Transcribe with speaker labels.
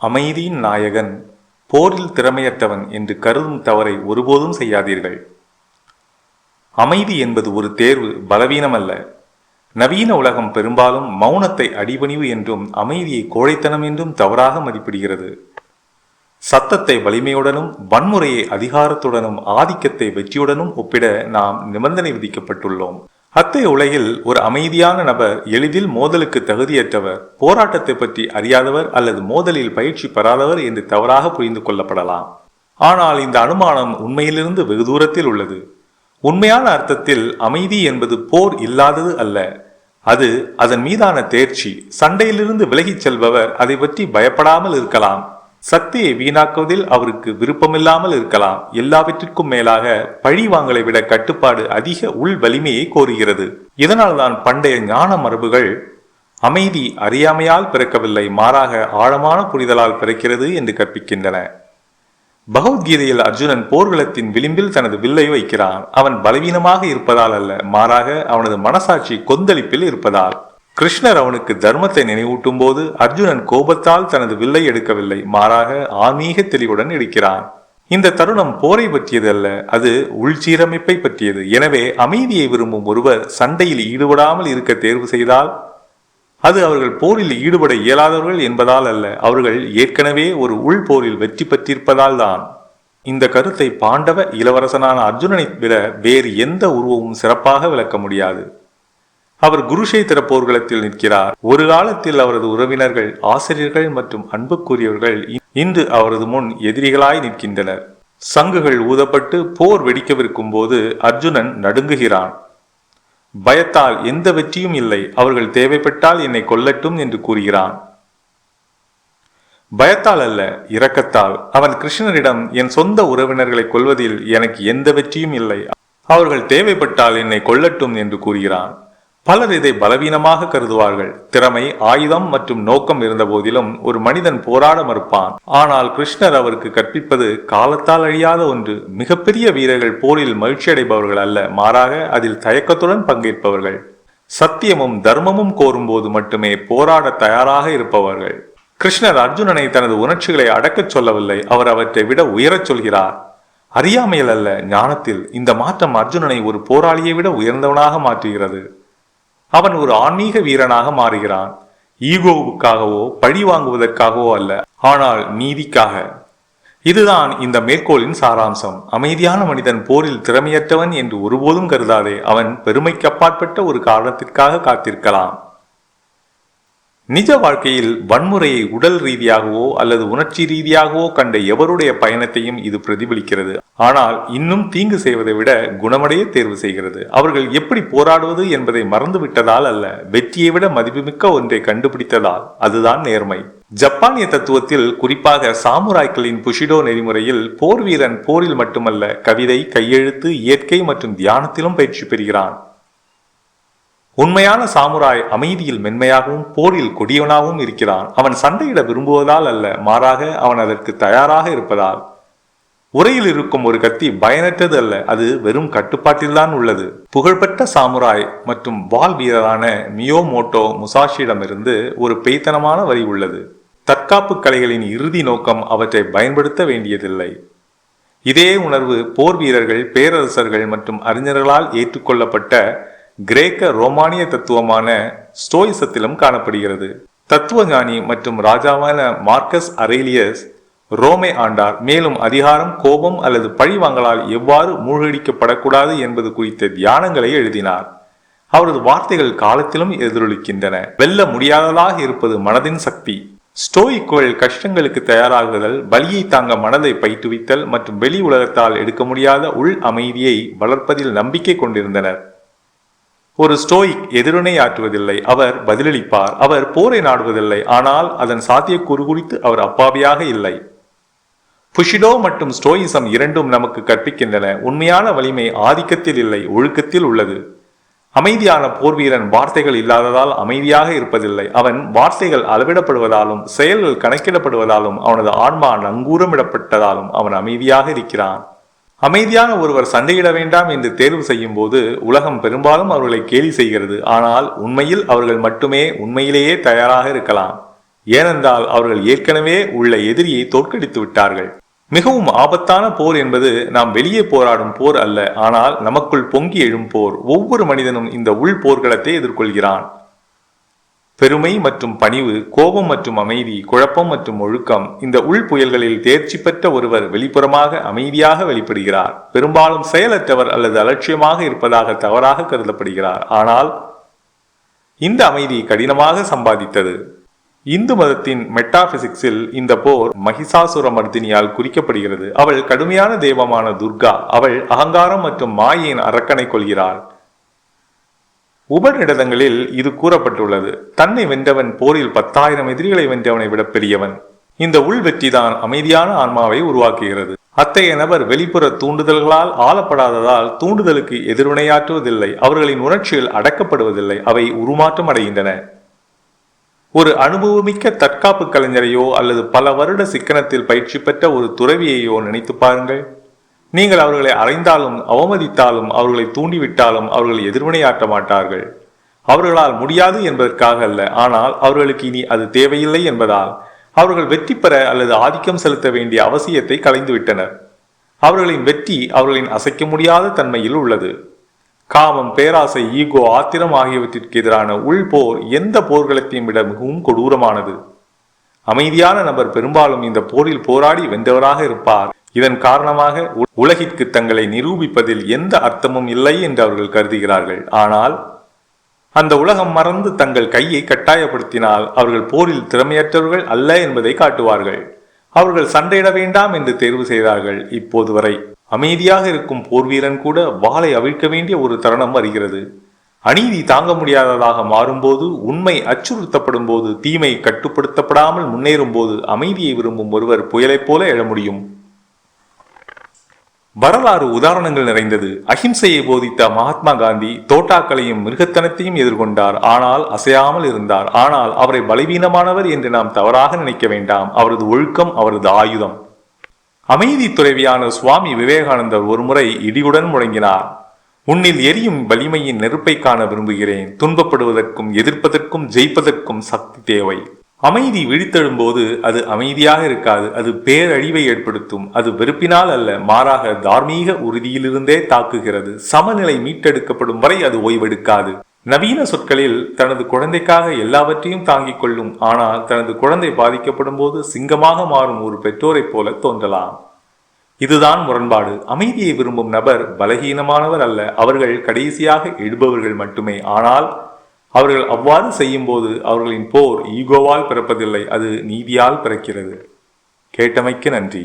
Speaker 1: அமைதியின் நாயகன் போரில் திறமையற்றவன் என்று கருதும் தவறை ஒருபோதும் செய்யாதீர்கள். அமைதி என்பது ஒரு தேர்வு பலவீனமல்ல. நவீன உலகம் பெரும்பாலும் மௌனத்தை அடிபணிவு என்றும் அமைதியை கோழைத்தனம் என்றும் தவறாக மதிப்பிடுகிறது. சத்தத்தை வலிமையுடனும் வன்முறையை அதிகாரத்துடனும் ஆதிக்கத்தை வெற்றியுடனும் ஒப்பிட நாம் நிபந்தனை விதிக்கப்பட்டுள்ளோம். அத்தை உலகில் ஒரு அமைதியான நபர் எளிதில் மோதலுக்கு தகுதியற்றவர் போராட்டத்தை பற்றி அறியாதவர் அல்லது மோதலில் பயிற்சி பெறாதவர் என்று தவறாக புரிந்து கொள்ளப்படலாம். ஆனால் இந்த அனுமானம் உண்மையிலிருந்து வெகு தூரத்தில் உள்ளது. உண்மையான அர்த்தத்தில் அமைதி என்பது போர் இல்லாதது அல்ல. அது அதன் மீதான தேர்ச்சி சண்டையிலிருந்து விலகிச் செல்பவர் அதை பற்றி பயப்படாமல் இருக்கலாம். சக்தியை வீணாக்குவதில் அவருக்கு விருப்பமில்லாமல் இருக்கலாம். எல்லாவற்றிற்கும் மேலாக பழி வாங்கலை விட கட்டுப்பாடு அதிக உள் வலிமையை கோருகிறது. இதனால் தான் பண்டைய ஞான மரபுகள் அமைதி அறியாமையால் பிறக்கவில்லை மாறாக ஆழமான புரிதலால் பிறக்கிறது என்று கற்பிக்கின்றன. பகவத்கீதையில் அர்ஜுனன் போர்க்களத்தின் விளிம்பில் தனது வில்லை வைக்கிறான். அவன் பலவீனமாக இருப்பதால் அல்ல மாறாக அவனது மனசாட்சி கொந்தளிப்பில் இருப்பதால். கிருஷ்ணர் அவனுக்கு தர்மத்தை நினைவூட்டும் போது அர்ஜுனன் கோபத்தால் தனது வில்லை எடுக்கவில்லை. மாறாக ஆன்மீக தெளிவுடன் எடுக்கிறான் இந்த தருணம் போரை பற்றியது அல்ல அது உள்சீரமைப்பை பற்றியது. எனவே அமைதியை விரும்பும் ஒருவர் சண்டையில் ஈடுபடாமல் இருக்க தேர்வு செய்தால் அது அவர்கள் போரில் ஈடுபட இயலாதவர்கள் என்பதால் அல்ல அவர்கள் ஏற்கனவே ஒரு உள் போரில் வெற்றி பெற்றிருப்பதால் தான். இந்த கருத்தை பாண்டவ இளவரசனான அர்ஜுனனை விட வேறு எந்த உருவமும் சிறப்பாக விளக்க முடியாது. அவர் குருஷேத்திர போர்க்களத்தில் நிற்கிறார். ஒரு காலத்தில் அவரது உறவினர்கள் ஆசிரியர்கள் மற்றும் அன்புக்குரியவர்கள் இன்று அவரது முன் எதிரிகளாய் நிற்கின்றனர். சங்குகள் ஊதப்பட்டு போர் வெடிக்கவிருக்கும் போது அர்ஜுனன் நடுங்குகிறான். பயத்தால் எந்த வெற்றியும் இல்லை. அவர்கள் தேவைப்பட்டால் என்னை கொல்லட்டும் என்று கூறுகிறான். பயத்தால் அல்ல இரக்கத்தால். அவன் கிருஷ்ணரிடம் என் சொந்த உறவினர்களை கொல்வதில் எனக்கு எந்த வெற்றியும் இல்லை. அவர்கள் தேவைப்பட்டால் என்னை கொல்லட்டும் என்று கூறுகிறான். பலர் இதை பலவீனமாக கருதுவார்கள். திறமை ஆயுதம் மற்றும் நோக்கம் இருந்த போதிலும் ஒரு மனிதன் போராட மறுப்பான். ஆனால் கிருஷ்ணர் அவருக்கு கற்பிப்பது காலத்தால் அழியாத ஒன்று. மிகப்பெரிய வீரர்கள் போரில் மகிழ்ச்சி அடைபவர்கள் அல்ல. மாறாக அதில் தயக்கத்துடன் பங்கேற்பவர்கள். சத்தியமும் தர்மமும் கோரும்போது மட்டுமே போராட தயாராக இருப்பவர்கள். கிருஷ்ணர் அர்ஜுனனை தனது உணர்ச்சிகளை அடக்கச் சொல்லவில்லை. அவர் அவற்றை விட உயரச் சொல்கிறார். அறியாமையில் அல்ல ஞானத்தில். இந்த மாற்றம் அர்ஜுனனை ஒரு போராளியை விட உயர்ந்தவனாக மாற்றுகிறது. அவன் ஒரு ஆன்மீக வீரனாக மாறுகிறான். ஈகோவுக்காகவோ பழி வாங்குவதற்காகவோ அல்ல ஆனால் நீதிக்காக. இதுதான் இந்த மேற்கோளின் சாராம்சம். அமைதியான மனிதன் போரில் திறமையற்றவன் என்று ஒருபோதும் கருதாதே அவன் பெருமைக்கு அப்பாற்பட்ட ஒரு காரணத்திற்காக காத்திருக்கலாம். நிஜ வாழ்க்கையில் வன்முறையை உடல் ரீதியாகவோ அல்லது உணர்ச்சி ரீதியாகவோ கண்ட எவருடைய பயணத்தையும் இது பிரதிபலிக்கிறது? ஆனால் இன்னும் தீங்கு செய்வதை விட குணமடைய தேர்வு செய்கிறது. அவர்கள் எப்படி போராடுவது என்பதை மறந்துவிட்டதால் அல்ல வெற்றியை விட மதிப்புமிக்க ஒன்றை கண்டுபிடித்ததால். அதுதான் நேர்மை. ஜப்பானிய தத்துவத்தில் குறிப்பாக சாமுராய்களின் புஷிடோ நெறிமுறையில் போர் வீரன் போரில் மட்டுமல்ல கவிதை கையெழுத்து இயற்கை மற்றும் தியானத்திலும் பயிற்சி பெறுகிறான். உண்மையான சாமுராய் அமைதியில் மென்மையாகவும் போரில் கொடியவனாகவும் இருக்கிறான். அவன் சண்டையிட விரும்புவதால் அல்ல மாறாக அவன் அதற்கு தயாராக இருப்பதால். உரையில் இருக்கும் ஒரு கத்தி பயனற்றது அல்ல அது வெறும் கட்டுப்பாட்டில்தான் உள்ளது. புகழ்பெற்ற சாமுராய் மற்றும் வால் வீரரான மியோ மோட்டோ முசாஷியிடமிருந்து ஒரு பெய்த்தனமான வரி உள்ளது. தற்காப்பு கலைகளின் இறுதி நோக்கம் அவற்றை பயன்படுத்த வேண்டியதில்லை. இதே உணர்வு போர் வீரர்கள் பேரரசர்கள் மற்றும் அறிஞர்களால் ஏற்றுக்கொள்ளப்பட்ட கிரேக்க ரோமானிய தத்துவமான ஸ்டோயிசத்திலும் காணப்படுகிறது. தத்துவஞானி மற்றும் ராஜாவான மார்க்கஸ் அரேலியஸ் ரோமே ஆண்டார். மேலும் அதிகாரம் கோபம் அல்லது பழிவாங்கலால் எவ்வாறு மூழ்கடிக்கப்படக்கூடாது என்பது குறித்த தியானங்களை எழுதினார். அவரது வார்த்தைகள் காலத்திலும் எதிரொலிக்கின்றன. வெல்ல முடியாததாக இருப்பது மனதின் சக்தி. ஸ்டோயிக்குகள் கஷ்டங்களுக்கு தயாராகுதல் பலியை தாங்க மனதை பயிற்றுவித்தல் மற்றும் வெளி உலகத்தால் எடுக்க முடியாத உள் அமைதியை வளர்ப்பதில் நம்பிக்கை கொண்டிருந்தனர். ஒரு ஸ்டோயிக் எதிரணை ஆற்றுவதில்லை அவர் பதிலளிப்பார். அவர் போரை நாடுவதில்லை ஆனால் அதன் சாத்தியக்கூறு குறித்து அவர் அப்பாவியாக இல்லை. புஷிடோ மற்றும் ஸ்டோயிசம் இரண்டும் நமக்கு கற்பிக்கின்றன. உண்மையான வலிமை ஆதிக்கத்தில் இல்லை ஒழுக்கத்தில் உள்ளது. அமைதியான போர்வீரன் வார்த்தைகள் இல்லாததால் அமைதியாக இருப்பதில்லை. அவன் வார்த்தைகள் அளவிடப்படுவதாலும் செயல்கள் கணக்கிடப்படுவதாலும் அவனது ஆன்மா நங்கூரமிடப்பட்டதாலும் அவன் அமைதியாக இருக்கிறான். அமைதியான ஒருவர் சண்டையிட வேண்டாம் என்று தேர்வு செய்யும் போது உலகம் பெரும்பாலும் அவர்களை கேலி செய்கிறது. ஆனால் உண்மையில் அவர்கள் மட்டுமே உண்மையிலேயே தயாராக இருக்கலாம். ஏனென்றால் அவர்கள் ஏற்கனவே உள்ள எதிரியை தோற்கடித்து விட்டார்கள். மிகவும் ஆபத்தான போர் என்பது நாம் வெளியே போராடும் போர் அல்ல. ஆனால் நமக்குள் பொங்கி எழும் போர். ஒவ்வொரு மனிதனும் இந்த உள் போர்க்களத்தை எதிர்கொள்கிறான். பெருமை மற்றும் பணிவு கோபம் மற்றும் அமைதி குழப்பம் மற்றும் ஒழுக்கம் இந்த உள் புயல்களில் தேர்ச்சி பெற்ற ஒருவர் வெளிப்புறமாக அமைதியாக வெளிப்படுகிறார். பெரும்பாலும் செயலற்றவர் அல்லது அலட்சியமாக இருப்பதாக தவறாக கருதப்படுகிறார். ஆனால் இந்த அமைதி கடினமாக சம்பாதித்தது. இந்து மதத்தின் மெட்டாபிசிக்ஸில் இந்த போர் மகிஷாசுர மர்தினியால் குறிக்கப்படுகிறது. அவள் கடுமையான தெய்வமான துர்கா. அவள் அகங்காரம் மற்றும் மாயின் அரக்கனை கொள்கிறாள் உபநிடதங்களில் இது கூறப்பட்டுள்ளது. தன்னை வென்றவன் போரில் பத்தாயிரம் எதிரிகளை வென்றவனை விட பெரியவன். இந்த உள் வெற்றிதான் அமைதியான ஆன்மாவை உருவாக்குகிறது. அத்தகைய நபர் வெளிப்புற தூண்டுதல்களால் ஆளப்படாததால் தூண்டுதலுக்கு எதிர்வினையாற்றுவதில்லை அவர்களின் உணர்ச்சிகள் அடக்கப்படுவதில்லை அவை உருமாற்றம் அடைகின்றன. ஒரு அனுபவமிக்க தற்காப்பு கலைஞரையோ அல்லது பல வருட சிக்கனத்தில் பயிற்சி பெற்ற ஒரு துறவியையோ நினைத்து பாருங்கள். நீங்கள் அவர்களை அறைந்தாலும் அவமதித்தாலும் அவர்களை தூண்டிவிட்டாலும் அவர்கள் எதிர்வினையாற்ற மாட்டார்கள். அவர்களால் முடியாது என்பதற்காக அல்ல ஆனால் அவர்களுக்கு இனி அது தேவையில்லை என்பதால் அவர்கள் வெற்றி பெற அல்லது ஆதிக்கம் செலுத்த வேண்டிய அவசியத்தை கலைந்துவிட்டனர். அவர்களின் வெற்றி அவர்களின் அசைக்க முடியாத தன்மையில் உள்ளது. காமம் பேராசை ஈகோ ஆத்திரம் ஆகியவற்றிற்கு எதிரான உள்போர் எந்த போர்களத்தையும் விட மிகவும் கொடூரமானது. அமைதியான நபர் பெரும்பாலும் இந்த போரில் போராடி வென்றவராக இருப்பார். இதன் காரணமாக உலகிற்கு தங்களை நிரூபிப்பதில் எந்த அர்த்தமும் இல்லை என்று அவர்கள் கருதுகிறார்கள். ஆனால் அந்த உலகம் மறந்து தங்கள் கையை கட்டாயப்படுத்தினால் அவர்கள் போரில் திறமையற்றவர்கள் அல்ல என்பதை காட்டுவார்கள். அவர்கள் சண்டையிட வேண்டாம் என்று தேர்வு செய்தார்கள். இப்போது வரை அமைதியாக இருக்கும் போர்வீரன் கூட வாளை அவிழ்க்க வேண்டிய ஒரு தருணம் வருகிறது. அநீதி தாங்க முடியாததாக மாறும்போது உண்மை அச்சுறுத்தப்படும் போது தீமை கட்டுப்படுத்தப்படாமல் முன்னேறும் போது அமைதியை விரும்பும் ஒருவர் புயலைப் போல எழ முடியும். வரலாறு உதாரணங்கள் நிறைந்தது. அஹிம்சையை போதித்த மகாத்மா காந்தி தோட்டாக்களையும் மிருகத்தனத்தையும் எதிர்கொண்டார். ஆனால் அசையாமல் இருந்தார். ஆனால் அவரை பலவீனமானவர் என்று நாம் தவறாக நினைக்க வேண்டாம். அவரது ஒழுக்கம் அவரது ஆயுதம். அமைதி துறவியான சுவாமி விவேகானந்தர் ஒருமுறை இடியுடன் முழங்கினார். உன்னில் எரியும் வலிமையின் நெருப்பை காண விரும்புகிறேன். துன்பப்படுவதற்கும் எதிர்ப்பதற்கும் ஜெயிப்பதற்கும் சக்தி தேவை. அமைதி விழித்தெழும்போது அது அமைதியாக இருக்காது. அது பேரழிவை ஏற்படுத்தும். அது வெறுப்பினால் அல்ல மாறாக தார்மீக உறுதியிலிருந்தே தாக்குகிறது. சமநிலை மீட்டெடுக்கப்படும் வரை அது ஓய்வெடுக்காது. நவீன சொற்களில் தனது குழந்தைக்காக எல்லாவற்றையும் தாங்கிக் கொள்ளும். ஆனால் தனது குழந்தை பாதிக்கப்படும் போது சிங்கமாக மாறும் ஒரு பெற்றோரைப் போல தோன்றலாம். இதுதான் முரண்பாடு. அமைதியை விரும்பும் நபர் பலகீனமானவர் அல்ல. அவர்கள் கடைசியாக எழுபவர்கள் மட்டுமே. ஆனால் அவர்கள் அவ்வாறு செய்யும்போது அவர்களின் போர் ஈகோவால் பிறப்பதில்லை. அது நீதியால் பிறக்கிறது. கேட்டமைக்கு நன்றி.